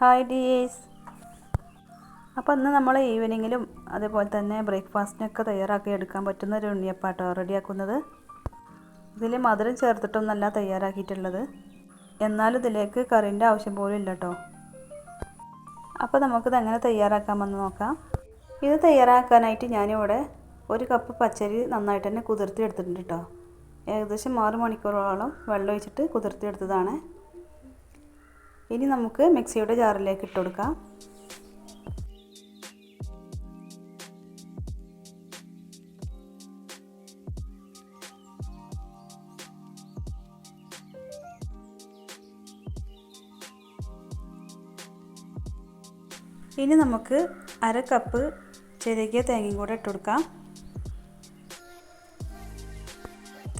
Hi dears അപ്പോൾ ഇന്ന് നമ്മൾ ഈവനിങ്ങിലും അതേപോലെ തന്നെ ബ്രേക്ക്ഫാസ്റ്റിനൊക്കെ തയ്യാറാക്കി എടുക്കാൻ പറ്റുന്ന ഒരു ഉണ്ണിയപ്പാട്ടോ റെഡിയാക്കുന്നത്. ഇതിൽ മധുരം ചേർത്തിട്ടൊന്നല്ല തയ്യാറാക്കിയിട്ടുള്ളത്. എന്നാലും ഇതിലേക്ക് കറിന്റെ ആവശ്യം പോലും ഇല്ല കേട്ടോ അപ്പോൾ നമുക്കിത് എങ്ങനെ തയ്യാറാക്കാമെന്ന് നോക്കാം. ഇത് തയ്യാറാക്കാനായിട്ട് ഞാനിവിടെ ഒരു കപ്പ് പച്ചരി നന്നായിട്ട് തന്നെ കുതിർത്തി എടുത്തിട്ടുണ്ട് കേട്ടോ ഏകദേശം ആറ് മണിക്കൂറോളം വെള്ളം ഒഴിച്ചിട്ട് കുതിർത്തി എടുത്തതാണ് ഇനി നമുക്ക് മിക്സിയുടെ ജാറിലേക്ക് ഇട്ട് കൊടുക്കാം. ഇനി നമുക്ക് അര കപ്പ് ചെരുകിയ തേങ്ങയും കൂടെ ഇട്ട് കൊടുക്കാം.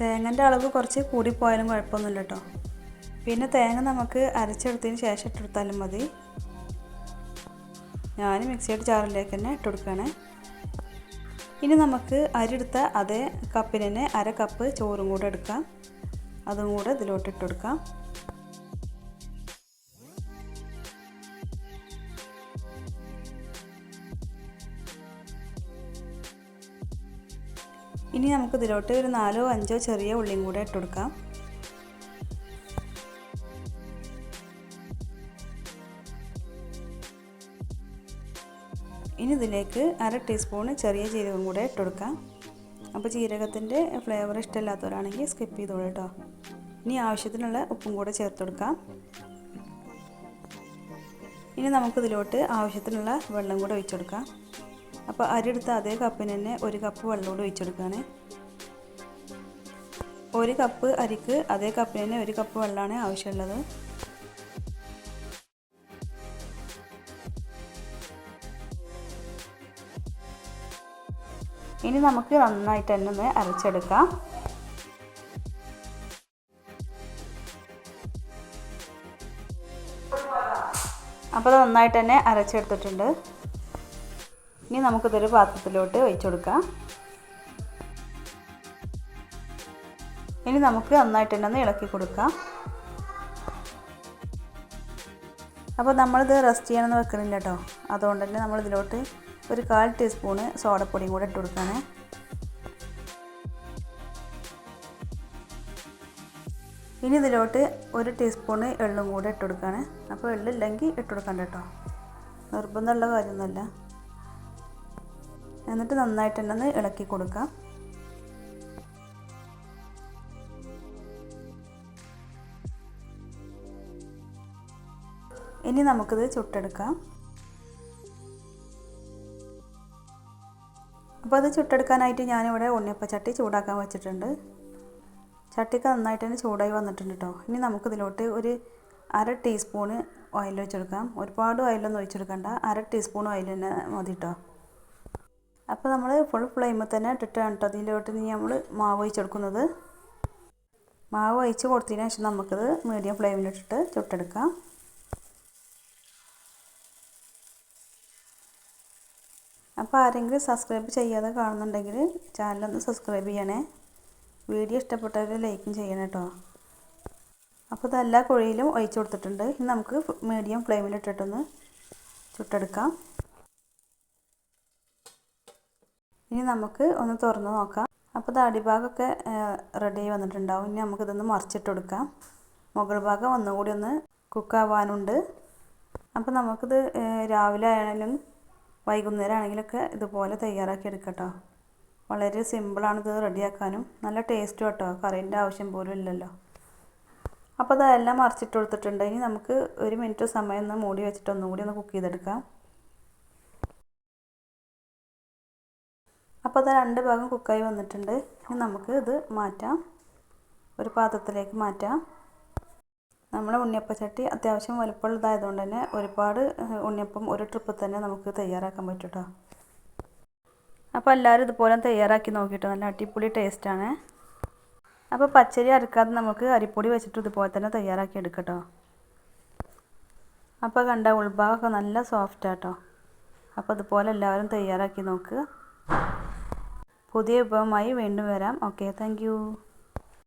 തേങ്ങന്റെ അളവ് കുറച്ച് കൂടിപ്പോയാലും കുഴപ്പമൊന്നുമില്ല കേട്ടോ. പിന്നെ തേങ്ങ നമുക്ക് അരച്ചെടുത്തതിന് ശേഷം ഇട്ടെടുത്താലും മതി. ഞാൻ മിക്സിയുടെ ജാറിലേക്ക് തന്നെ ഇട്ടുകൊടുക്കുകയാണ് ഇനി നമുക്ക് അരിയെടുത്ത അതേ കപ്പിന് തന്നെ അര കപ്പ് ചോറും കൂടെ എടുക്കാം. അതും കൂടെ ഇതിലോട്ട് ഇട്ടുകൊടുക്കാം ഇനി നമുക്ക് ഇതിലോട്ട് ഒരു നാലോ അഞ്ചോ ചെറിയ ഉള്ളിയും കൂടെ ഇട്ട് ഇനി ഇതിലേക്ക് അര ടീസ്പൂണ് ചെറിയ ജീരകം കൂടെ ഇട്ട് കൊടുക്കാം. അപ്പോൾ ജീരകത്തിന്റെ ഫ്ലേവർ ഇഷ്ടമില്ലാത്തവരാണെങ്കിൽ സ്കിപ്പ് ചെയ്തോളൂ കേട്ടോ. ഇനി ആവശ്യത്തിനുള്ള ഉപ്പും കൂടെ ചേർത്ത് കൊടുക്കാം. ഇനി നമുക്കിതിലോട്ട് ആവശ്യത്തിനുള്ള വെള്ളം കൂടെ ഒഴിച്ചു കൊടുക്കാം. അപ്പോൾ എടുത്ത അതേ കപ്പിന് തന്നെ ഒരു കപ്പ് വെള്ളം കൂടെ ഒഴിച്ചു കൊടുക്കുകയാണ്. ഒരു കപ്പ് അരിക്ക് അതേ കപ്പിന് തന്നെ ഒരു കപ്പ് വെള്ളമാണ് ആവശ്യമുള്ളത്. ഇനി നമുക്ക് നന്നായിട്ട് തന്നെ ഒന്ന് അരച്ചെടുക്കാം. അപ്പോൾ അത് നന്നായിട്ട് തന്നെ അരച്ചെടുത്തിട്ടുണ്ട്. ഇനി നമുക്കിതൊരു പാത്രത്തിലോട്ട് ഒഴിച്ചു കൊടുക്കാം. ഇനി നമുക്ക് നന്നായിട്ട് തന്നെ ഒന്ന് ഇളക്കി കൊടുക്കാം. അപ്പോൾ നമ്മളിത് റെസ്റ്റ് ചെയ്യണമെന്ന് വെക്കണില്ല കേട്ടോ. അതുകൊണ്ട് തന്നെ നമ്മളിതിലോട്ട് ഒരു കാൽ ടീസ്പൂണ് സോഡപ്പൊടിയും കൂടെ ഇട്ട് കൊടുക്കുകയാണ്. ഇനി ഇതിലോട്ട് ഒരു ടീസ്പൂണ് എള്ളും കൂടെ ഇട്ട് കൊടുക്കുകയാണ്. അപ്പോൾ എള്ളില്ലെങ്കിൽ ഇട്ട് കൊടുക്കണ്ട കേട്ടോ. നിർബന്ധമുള്ള കാര്യമൊന്നുമല്ല. എന്നിട്ട് നന്നായിട്ട് തന്നെ ഒന്ന് ഇളക്കി കൊടുക്കാം. ഇനി നമുക്കിത് ചുട്ടെടുക്കാം. അപ്പോൾ അത് ചുട്ടെടുക്കാനായിട്ട് ഞാനിവിടെ ഉണ്ണിയപ്പച്ചട്ടി ചൂടാക്കാൻ വെച്ചിട്ടുണ്ട്. ചട്ടിക്ക് നന്നായിട്ട് തന്നെ ചൂടായി വന്നിട്ടുണ്ട് കേട്ടോ ഇനി നമുക്കിതിലോട്ട് ഒരു അര ടീസ്പൂണ് ഓയിൽ ഒഴിച്ചെടുക്കാം. ഒരുപാട് ഓയിലൊന്നും ഒഴിച്ചെടുക്കണ്ട. അര ടീസ്പൂൺ ഓയിൽ തന്നെ മതി കേട്ടോ അപ്പോൾ നമ്മൾ ഫുൾ ഫ്ലെയിമിൽ തന്നെ ഇട്ടിട്ടാണ് കേട്ടോ ഇതിലോട്ട് ഇനി നമ്മൾ മാവ് ഒഴിച്ചെടുക്കുന്നത്. മാവ് ഒഴിച്ച് കൊടുത്തതിന് ശേഷം നമുക്കിത് മീഡിയം ഫ്ലെയിമിലിട്ടിട്ട് ചുട്ടെടുക്കാം. അപ്പോൾ ആരെങ്കിലും സബ്സ്ക്രൈബ് ചെയ്യാതെ കാണുന്നുണ്ടെങ്കിൽ ചാനലൊന്ന് സബ്സ്ക്രൈബ് ചെയ്യണേ. വീഡിയോ ഇഷ്ടപ്പെട്ടവർ ലൈക്കും ചെയ്യണം കേട്ടോ അപ്പോൾ ഇത് കുഴിയിലും ഒഴിച്ചു കൊടുത്തിട്ടുണ്ട്. ഇനി നമുക്ക് മീഡിയം ഫ്ലെയിമിലിട്ടിട്ടൊന്ന് ചുട്ടെടുക്കാം. ഇനി നമുക്ക് ഒന്ന് തുറന്ന് നോക്കാം. അപ്പോൾ ഇത് അടിഭാഗമൊക്കെ റെഡി ആയി വന്നിട്ടുണ്ടാവും. ഇനി നമുക്കിതൊന്ന് മറിച്ചിട്ട് കൊടുക്കാം. മുകൾ ഭാഗം ഒന്നുകൂടി ഒന്ന് കുക്കാവാനുണ്ട് അപ്പോൾ നമുക്കിത് രാവിലെ ആയാലും വൈകുന്നേരം ആണെങ്കിലൊക്കെ ഇതുപോലെ തയ്യാറാക്കി എടുക്കട്ടോ വളരെ സിമ്പിളാണ് ഇത് റെഡിയാക്കാനും. നല്ല ടേസ്റ്റും കേട്ടോ കറീന്റെ ആവശ്യം പോലും ഇല്ലല്ലോ. അപ്പോൾ അതെല്ലാം മറിച്ചിട്ട് കൊടുത്തിട്ടുണ്ട്. ഇനി നമുക്ക് ഒരു മിനിറ്റ് സമയം ഒന്ന് മൂടി വെച്ചിട്ട് ഒന്നും കൂടി ഒന്ന് കുക്ക് ചെയ്തെടുക്കാം. അപ്പോൾ അത് രണ്ട് ഭാഗം കുക്കായി വന്നിട്ടുണ്ട്. ഇനി നമുക്ക് ഇത് മാറ്റാം. ഒരു പാത്രത്തിലേക്ക് മാറ്റാം. നമ്മുടെ ഉണ്ണിയപ്പച്ചട്ടി അത്യാവശ്യം വലുപ്പമുള്ളതായതുകൊണ്ട് തന്നെ ഒരുപാട് ഉണ്ണിയപ്പം ഒരു ട്രിപ്പിൽ തന്നെ നമുക്ക് തയ്യാറാക്കാൻ പറ്റും കേട്ടോ അപ്പോൾ എല്ലാവരും ഇതുപോലെ തയ്യാറാക്കി നോക്കിയിട്ട് നല്ല അടിപൊളി ടേസ്റ്റാണ് അപ്പോൾ പച്ചരി അരക്കാതെ നമുക്ക് അരിപ്പൊടി വെച്ചിട്ട് ഇതുപോലെ തന്നെ തയ്യാറാക്കി എടുക്കട്ടോ. അപ്പോൾ കണ്ട ഉൾഭാഗമൊക്കെ നല്ല സോഫ്റ്റാട്ടോ അപ്പോൾ ഇതുപോലെ എല്ലാവരും തയ്യാറാക്കി നോക്കുക പുതിയ വിഭവമായി വീണ്ടും വരാം. Okay thank